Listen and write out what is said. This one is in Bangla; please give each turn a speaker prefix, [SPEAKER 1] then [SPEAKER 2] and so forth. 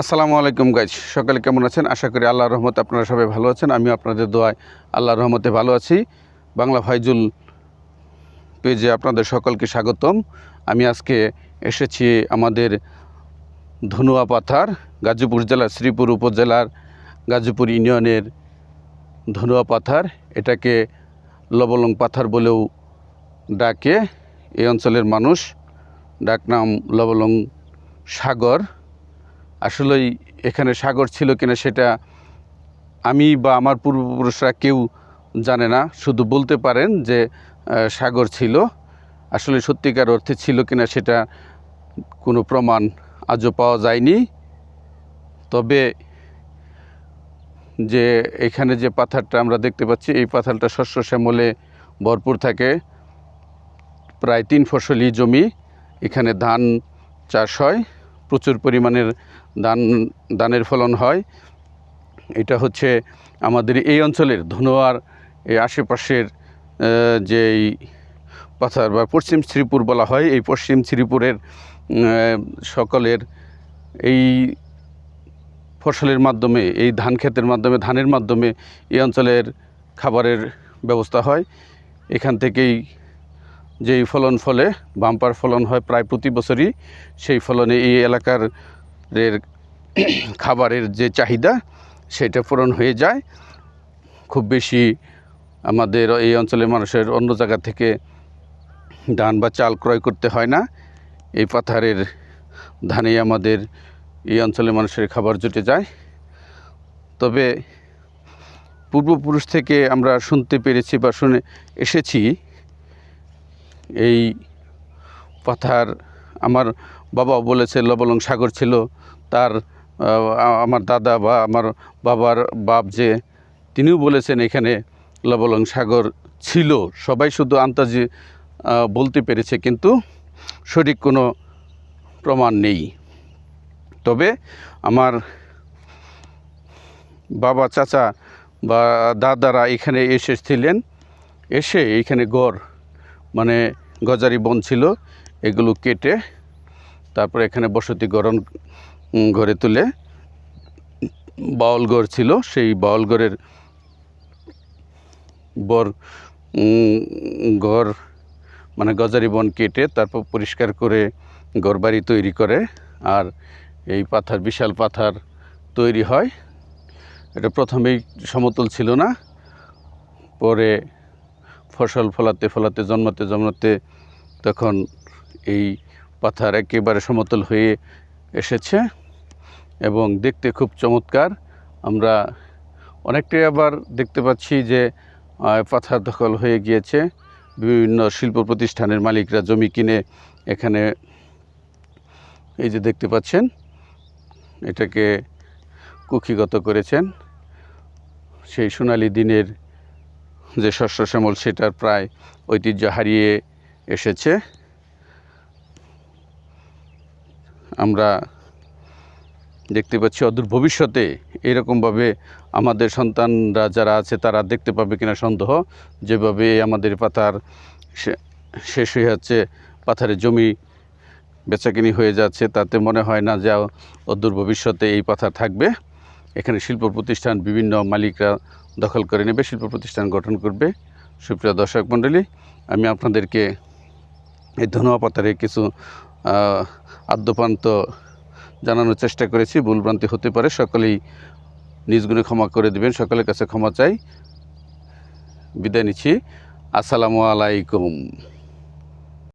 [SPEAKER 1] আসসালামু আলাইকুম গাইজ সকালে কেমন আছেন? আশা করি আল্লাহর রহমতে আপনারা সবাই ভালো আছেন। আমি আপনাদের দোয়ায় আল্লাহর রহমতে ভালো আছি। বাংলা ফাইজুল পেজে আপনাদের সকলকে স্বাগতম। আমি আজকে এসেছি আমাদের ধনুয়া পাথার, গাজীপুর জেলার শ্রীপুর উপজেলার গাজীপুর ইউনিয়নের ধনুয়া পাথার। এটাকে লবলং পাথার বলেও ডাকে। এই অঞ্চলের মানুষ, ডাকনাম লবলং সাগর। আসলেই এখানে সাগর ছিল কিনা সেটা আমি বা আমার পূর্বপুরুষরা কেউ জানে না। শুধু বলতে পারেন যে সাগর ছিল। আসলে সত্যিকার অর্থে ছিল কিনা সেটা কোনো প্রমাণ আজও পাওয়া যায়নি। তবে যে এখানে যে পাথারটা আমরা দেখতে পাচ্ছি, এই পাথারটা শস্য শ্যামলে ভরপুর থাকে। প্রায় তিন ফসলি জমি। এখানে ধান চাষ হয়। প্রচুর পরিমাণের দান ধানের ফলন হয়। এটা হচ্ছে আমাদের এই অঞ্চলের ধনোয়ার, এই আশেপাশের যেই পাথার বা পশ্চিম শ্রীপুর বলা হয়, এই পশ্চিম শ্রীপুরের সকলের এই ফসলের মাধ্যমে, এই ধান ক্ষেতের মাধ্যমে, ধানের মাধ্যমে এই অঞ্চলের খাবারের ব্যবস্থা হয়। এখান থেকেই যেই ফলন ফলে, বাম্পার ফলন হয় প্রায় প্রতি বছরই, সেই ফলনে এই এলাকার খাবারের যে চাহিদা, সেটা পূরণ হয়ে যায়। খুব বেশি আমাদের এই অঞ্চলের মানুষের অন্য জায়গা থেকে ধান বা চাল ক্রয় করতে হয় না। এই পাথারের ধানেই আমাদের এই অঞ্চলের মানুষের খাবার জুটে যায়। তবে পূর্বপুরুষ থেকে আমরা শুনতে পেরেছি বা শুনে এসেছি এই পাথার আমার বাবা বলেছে, লবলং সাগর ছিল, তার আমার দাদা বা আমার বাবার বাপ যে, তিনিও বলেছেন এখানে লবলং সাগর ছিল। সবাই শুধু আন্তাজি বলতে পেরেছে, কিন্তু সঠিক কোনো প্রমাণ নেই। তবে আমার বাবা, চাচা বা দাদারা এখানে এসেছিলেন, এসে এইখানে গড় মানে গজারি বন ছিল, এগুলো কেটে তারপরে এখানে বসতি গড়ন গড়ে তুলে বাউলগড় ছিল, সেই বাউলগড়ের বর ঘর মানে গজারি বন কেটে তারপর পরিষ্কার করে ঘরবাড়ি তৈরি করে, আর এই পাথার, বিশাল পাথার তৈরি হয়। এটা প্রথমেই সমতল ছিল না, পরে ফসল ফলাতে ফলাতে, জন্মাতে জন্মাতে তখন এই পাথার একেবারে সমতল হয়ে এসেছে এবং দেখতে খুব চমৎকার। আমরা অনেকটাই আবার দেখতে পাচ্ছি যে পাথার দখল হয়ে গিয়েছে। বিভিন্ন শিল্প প্রতিষ্ঠানের মালিকরা জমি কিনে এখানে এই যে দেখতে পাচ্ছেন, এটাকে কুক্ষিগত করেছেন। সেই সোনালি দিনের যে শস্য শ্যামল সেটার প্রায় ঐতিহ্য হারিয়ে এসেছে। আমরা দেখতে পাচ্ছি অদূর ভবিষ্যতে এরকমভাবে আমাদের সন্তানরা যারা আছে তারা দেখতে পাবে কিনা সন্দেহ। যেভাবে আমাদের পাতার শেষ হয়ে যাচ্ছে পাথারের জমি বেচাকিনি হয়ে যাচ্ছে, তাতে মনে হয় না যে অদূর ভবিষ্যতে এই পাথার থাকবে। এখানে শিল্প প্রতিষ্ঠান বিভিন্ন মালিকরা দখল করে নেবে, শিল্প প্রতিষ্ঠান গঠন করবে। সুপ্রিয় দর্শক মণ্ডলী, আমি আপনাদেরকে এই ধনুয়া কিছু আদ্যপান্ত জানানোর চেষ্টা করেছি। ভুলভ্রান্তি হতে পারে, সকলেই নিজ গুণে ক্ষমা করে দেবেন, সকলের কাছে ক্ষমা চাই। বিদায় নিচ্ছি। আসসালামু আলাইকুম।